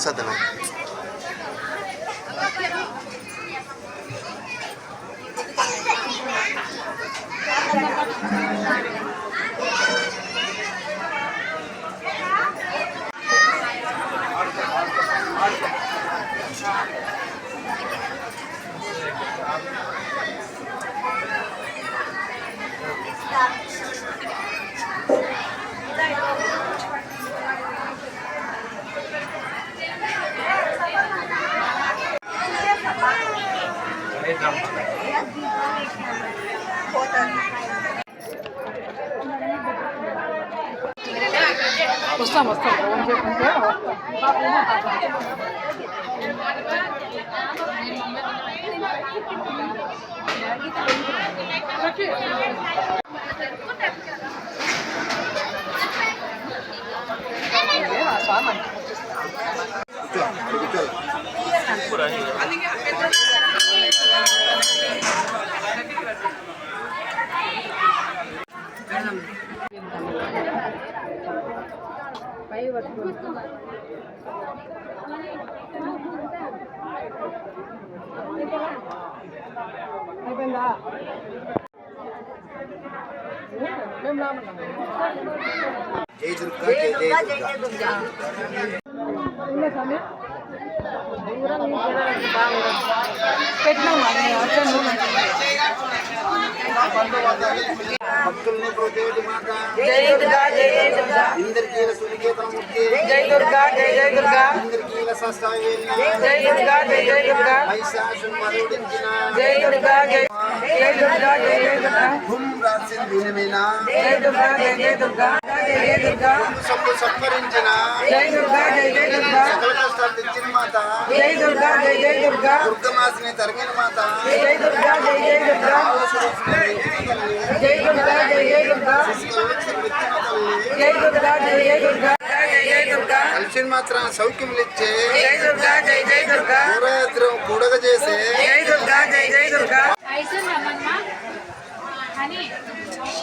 esa. వస్తాం వస్తాం phone చెప్పంటే వస్తాం అయిపోయిందా మేము రామన్నాము జై దుర్గా. జై జై దుర్గా. అట్లా నూనె. భక్తుల్ని ప్రోచేటి మాట జై దుర్గా జై జై దుర్గా ఇంద్రకీల సునికేతనమూర్తి జై దుర్గా జై జై దుర్గా ఇంద్రకీల సస్తావేన జై దుర్గా జై జై దుర్గా మహిషాసుని మరుడించిన జై దుర్గా జై జై దుర్గా జై జై దుర్గా హుం రాసిన దీనమైన జై దుర్గా జై జై దుర్గా జై జై జై జై జై దుర్గా. సకల కష్టాలు తెచ్చిన మాత. జై జై జై దుర్గమాసిని తరిగిన మాత. జై దుర్గా జై జై దుర్గా. జై దుర్గా జై జై దుర్గా. జై దుర్గా జై జై దుర్గా. జై జై దుర్గా. కలిసిన మాత్రం సౌఖ్యములు ఇచ్చే జై దుర్గా జై జై దుర్గా. పూరయాత్రం కూడగ చేసే జై దుర్గా జై జై దుర్గా. అయితుందమ్మా అని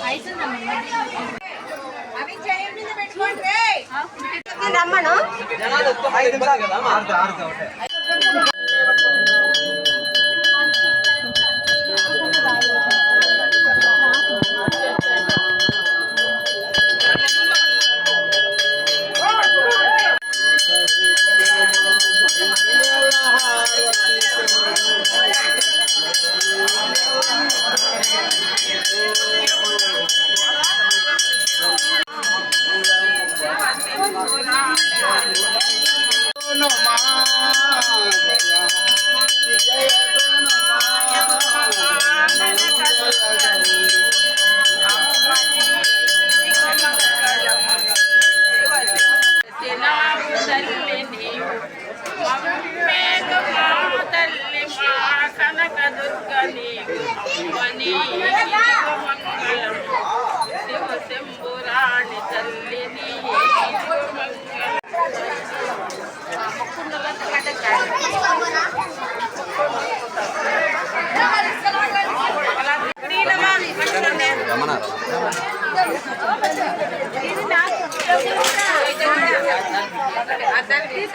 అయితుందమ్మా రమ్మను.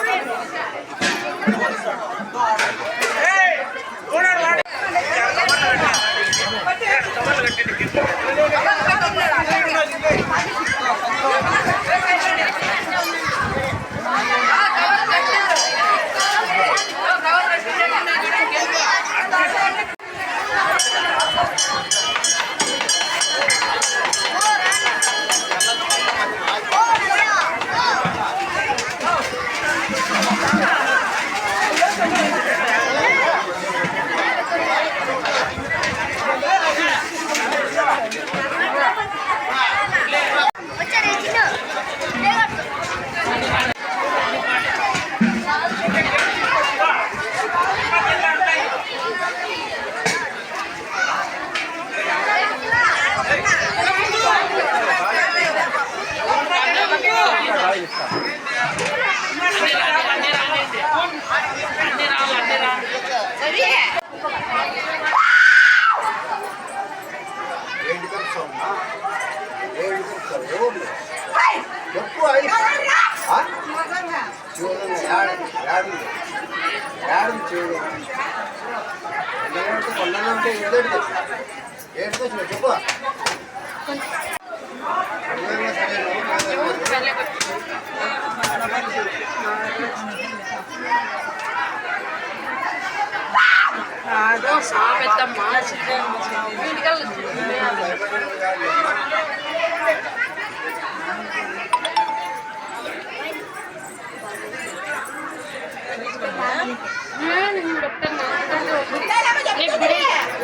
జై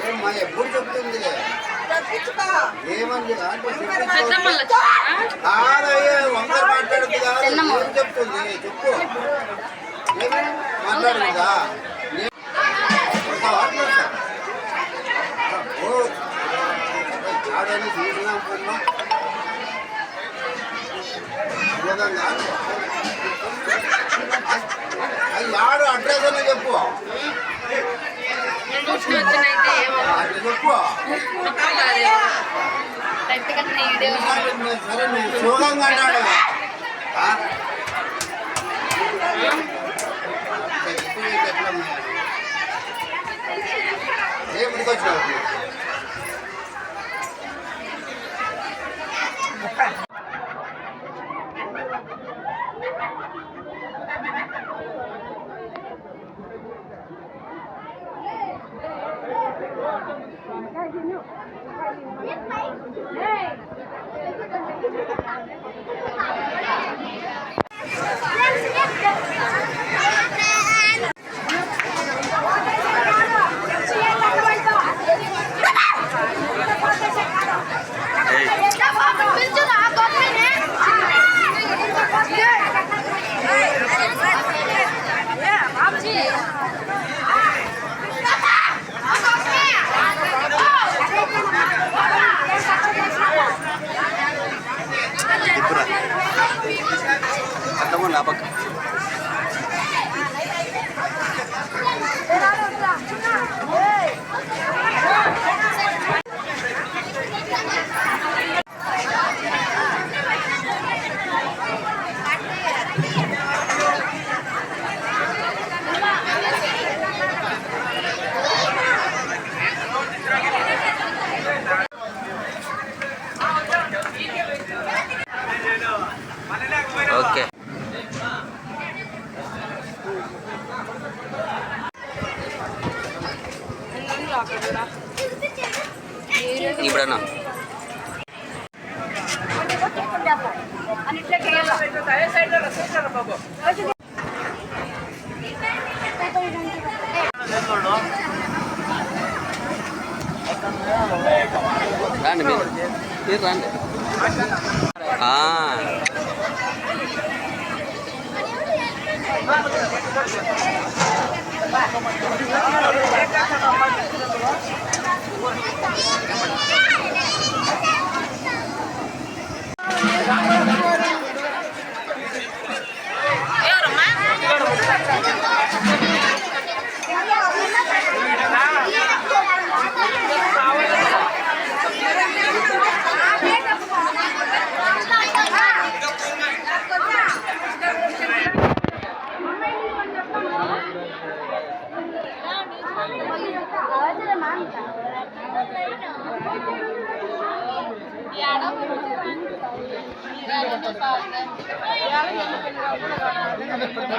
ఏమ్మా ఎప్పుడు చెప్తుంది ఏమని అంటే పెద్దమ్మలు కాదయ్యా వంకర మాట్లాడుతుంది చెప్తుంది? చెప్పు. మాట్లాడుతుందా కాదని చూసినాం అది ఆడు అడ్రస్ అని చెప్పు. వచ్చినైతే ఏమో అది రండి మీరు మీరు రండి ఆ.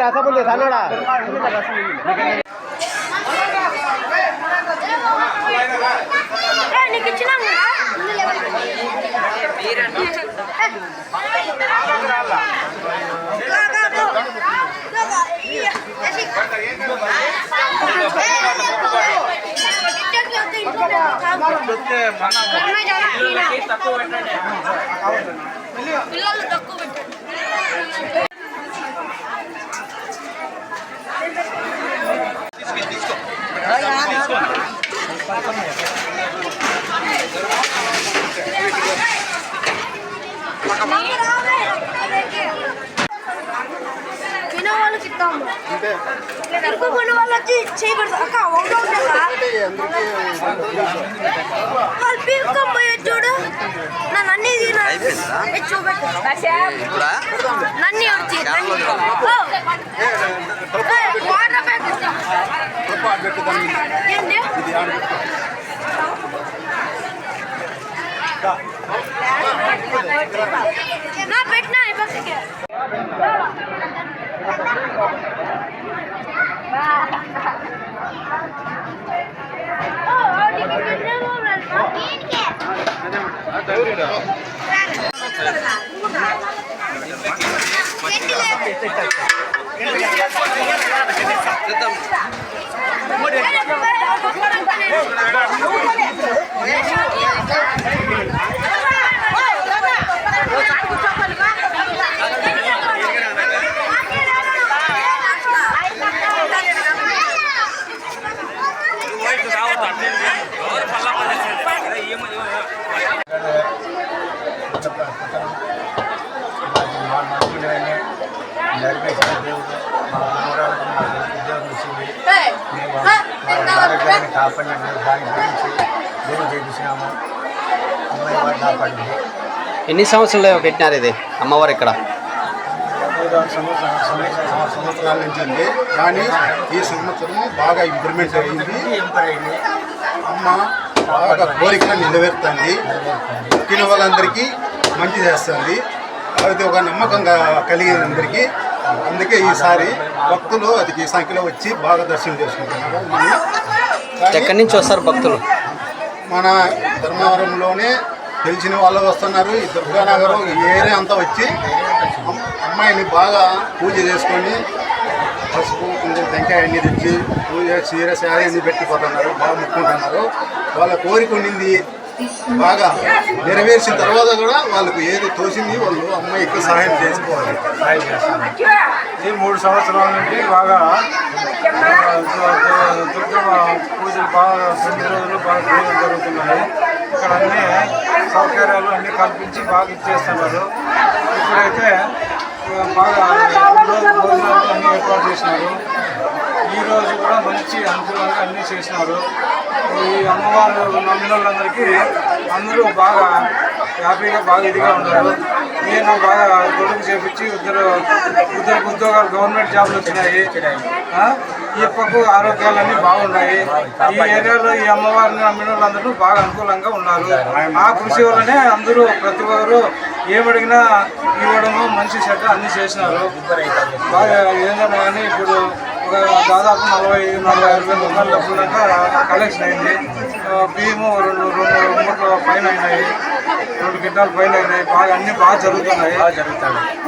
రసముంది సన్నడా నీకు ఇచ్చినాం కదా పిల్లలు తక్కువ పెట్టండి. తినే వాళ్ళకి చేయబడదు అక్క ఒకటో వాళ్ళు పీక్కొని చూడు. నన్ను అన్ని తిన. అయిపోయిందా? చూపెట్టు. ఇప్పుడా? నన్ను వచ్చి వాటర్ ప్యాకెట్ ఏంటి నా పెట్టినా ఈ పక్కకి. చేద్దాం ఎన్ని సంవత్సరాలు పెట్టినారు ఇది అమ్మవారు ఇక్కడ? సంవత్సరాల నుంచి ఉంది కానీ ఈ సంవత్సరం బాగా ఇంప్రూవ్మెంట్ అయింది. అమ్మ బాగా కోరికలు నెరవేరుతుంది. పుట్టిన వాళ్ళందరికీ మంచి చేస్తుంది. అది ఒక నమ్మకం క- కలిగిన అందరికీ అందుకే ఈసారి భక్తులు అతికి సంఖ్యలో వచ్చి బాగా దర్శనం చేసుకుంటున్నారు. ఎక్కడి నుంచి వస్తారు భక్తులు? మన ధర్మవరంలోనే తెలిసిన వాళ్ళు వస్తున్నారు. ఈ దుర్గానగరం ఈ ఏరియా అంతా వచ్చి అమ్మాయిని బాగా పూజ చేసుకొని పసుపు కొంచెం టెంకాయ అన్ని తెచ్చి పూజ చీర శారీ అన్ని పెట్టిపోతున్నారు. బాగా ముక్కుంటున్నారు వాళ్ళ కోరిక ఉండింది బాగా నెరవేర్చిన తర్వాత కూడా వాళ్ళకు ఏది తోసింది వాళ్ళు అమ్మాయికి సహాయం చేసుకోవాలి. సహాయం చేస్తాను ఈ మూడు సంవత్సరాల నుండి బాగా దుర్గమ్మ పూజలు బాగా తొమ్మిది రోజులు బాగా పూజలు జరుగుతున్నాయి. ఇక్కడ అన్ని సౌకర్యాలు అన్ని కల్పించి బాగా ఇచ్చేస్తున్నారు. ఇప్పుడైతే బాగా భోజనాలు అన్ని ఏర్పాటు చేసినారు. ఈరోజు కూడా మంచి అనుకూలంగా అన్నీ చేసినారు. ఈ అమ్మవారు నమ్మిన వాళ్ళందరికీ అందరూ బాగా హ్యాపీగా బాగా ఇదిగా ఉన్నారు. నేను బాగా కొడుకు చేపించి ఇద్దరు ఇద్దరు ఉద్యోగాలు గవర్నమెంట్ జాబ్లు వచ్చినాయి. ఆ? ఆరోగ్యాలన్నీ బాగున్నాయి ఈ ఏరియాలో ఈ అమ్మవారిని నమ్మిన వాళ్ళందరూ బాగా అనుకూలంగా ఉన్నారు ఆ కృషి వల్లనే అందరూ ప్రతి ఒక్కరు ఏమడిగినా ఇవ్వడము మంచి చెడ్డ అన్ని చేసినారు బాగా ఏంటన్నా కానీ ఇప్పుడు దాదాపు నలభై నలభై ఐదు వేల రూపాయల డబ్బులు దాకా కలెక్షన్ అయింది. బియ్యము రెండు రెండు మూడు పైన అయినాయి. రెండు గిడ్డాలు పైన అయినాయి. బాగా అన్ని బాగా జరుగుతున్నాయి.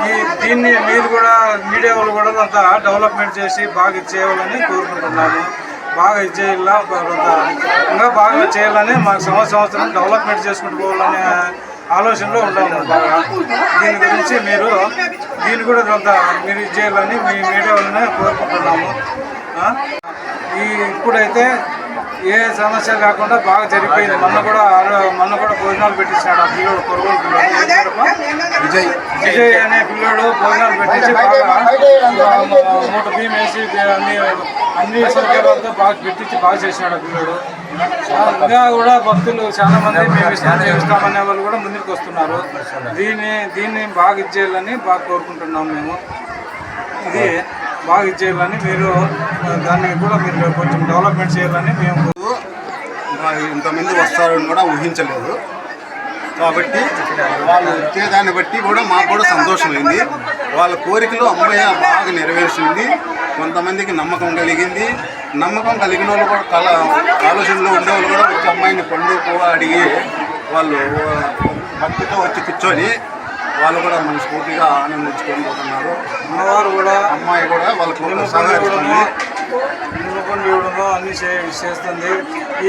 ఈ దీన్ని మీరు కూడా మీడియా వాళ్ళు కూడా అంతా డెవలప్మెంట్ చేసి బాగా ఇచ్చేయాలని కోరుకుంటున్నాను బాగా ఇచ్చేయాలా ఇంకా బాగా చేయాలని మాకు సంవత్సరం సంవత్సరం డెవలప్మెంట్ చేసుకుంటూ పోవాలనే ఆలోచనలో ఉన్నాము బాగా దీని గురించి మీరు దీన్ని కూడా కొంత మీరు ఇచ్చేయాలని మీ మీడియా వల్లనే కోరుకుంటున్నాము? ఈ ఇప్పుడైతే ఏ సమస్య లేకుండా బాగా జరిగిపోయింది. మొన్న కూడా మొన్న కూడా భోజనాలు పెట్టించాడు ఆ పిల్లోడు కొనుగోలు పిల్లోడు? విజయ్. విజయ్ అనే పిల్లోడు భోజనాలు పెట్టించి మూట బియ్యం వేసి అన్ని అన్ని సౌకర్యాలతో బాగా పెట్టించి బాగా చేసినాడు ఆ పిల్లోడు. ఇంకా కూడా భక్తులు చాలా మంది మేము ఇష్టం చేస్తామనే వాళ్ళు కూడా ముందుకు వస్తున్నారు. దీన్ని దీన్ని బాగా ఇచ్చేయాలని బాగా కోరుకుంటున్నాం మేము. ఇది బాగా ఇచ్చేయాలని మీరు దాన్ని కూడా మీరు కొంచెం డెవలప్మెంట్ చేయాలని మేము ఇంతమంది వస్తారని కూడా ఊహించలేదు. కాబట్టి వాళ్ళు వచ్చేదాన్ని బట్టి కూడా మాకు కూడా సంతోషమైంది. వాళ్ళ కోరికలు అమ్మాయి బాగా నెరవేర్చింది. కొంతమందికి నమ్మకం కలిగింది. నమ్మకం కలిగిన వాళ్ళు కూడా కళ ఆలోచనలో ఉండేవాళ్ళు కూడా వచ్చి అమ్మాయిని పండు అడిగి వాళ్ళు భక్తితో వచ్చి కూర్చొని వాళ్ళు కూడా మనస్ఫూర్తిగా ఆనందించుకొని పోతున్నారు. అమ్మవారు కూడా అమ్మాయి కూడా వాళ్ళకు సహకరిస్తుంది. నిమ్మపండు ఇవ్వడము అన్నీ చే చేస్తుంది.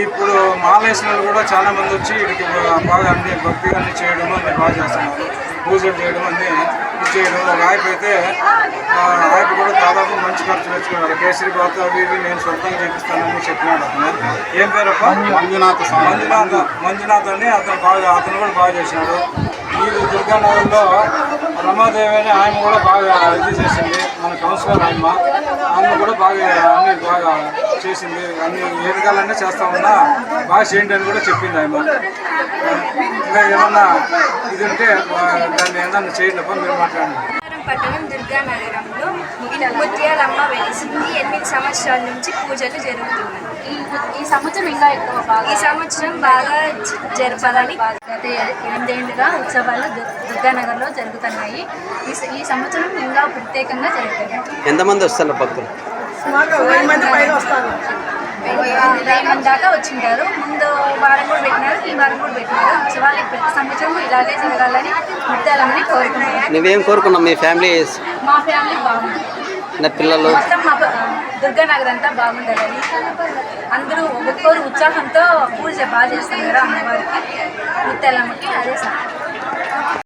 ఇప్పుడు వాళ్ళు కూడా చాలా మంది వచ్చి ఇక్కడికి బాగా అన్ని భక్తిగా అన్ని చేయడము అన్ని బాగా చేస్తున్నారు. పూజలు చేయడం అన్ని ఇది చేయడం. ఒక ఆయప అయితే ఆయప కూడా దాదాపు మంచి ఖర్చు పెంచుకున్నారు కేసరి బాత్ అవి ఇవి నేను సొంతంగా చేపిస్తానని చెప్పినాడు అతను. ఏం పేరప్ప? మంజునాథ మంజునాథ్. మంజునాథ్ అని అతను బాగా అతను కూడా బాగా చేసినాడు. ఈ దుర్గానగర్లో రమాదేవి అని ఆయన కూడా బాగా ఇది చేసింది. మన కౌన్సిలర్ ఆయమ్మ ఆమె కూడా బాగా అన్ని బాగా చేసింది. అన్ని ఏ రకాలన్నా చేస్తా ఉన్నా బాగా చేయండి అని కూడా చెప్పింది ఆమె. ఇంకా ఏమన్నా ఇది ఉంటే దాన్ని ఏమన్నా చేయండి అప్ప మీరు మాట్లాడండి. పట్టణం దుర్గా నగరంలో ముత్యాలమ్మ వెలిసింది. ఎనిమిది సంవత్సరాల నుంచి పూజలు జరుగుతున్నాయి. ఈ సంవత్సరం ఇంకా ఎక్కువ బాగా ఈ సంవత్సరం బాగా జరపాలని గత ఎనిమిదేళ్ళుగా ఉత్సవాలు దుర్గానగర్లో జరుగుతున్నాయి. ఈ సంవత్సరం ఇంకా ప్రత్యేకంగా జరుగుతుంది ఎంతమంది వస్తున్నారు భక్తులు? దాకా వచ్చింటారు. ముందు వారం కూడా పెట్టినారు ఈ వారం కూడా పెట్టినారు. ఉత్సవాలు ప్రతి సంవత్సరం ఇలాగే జరగాలని ముత్యాలమ్మని కోరుకుంటున్నాను నువ్వేం కోరుకున్నావు? మీ ఫ్యామిలీ మా ఫ్యామిలీ బాగుంది. నా పిల్లలు? మొత్తం మా దుర్గానగర్ అంతా బాగుండాలని. అందరూ ఒక్కొక్కరు ఉత్సాహంతో పూజ బాగా చేస్తున్నారు అమ్మవారికి ముత్యాలమ్మకి అదే సార్.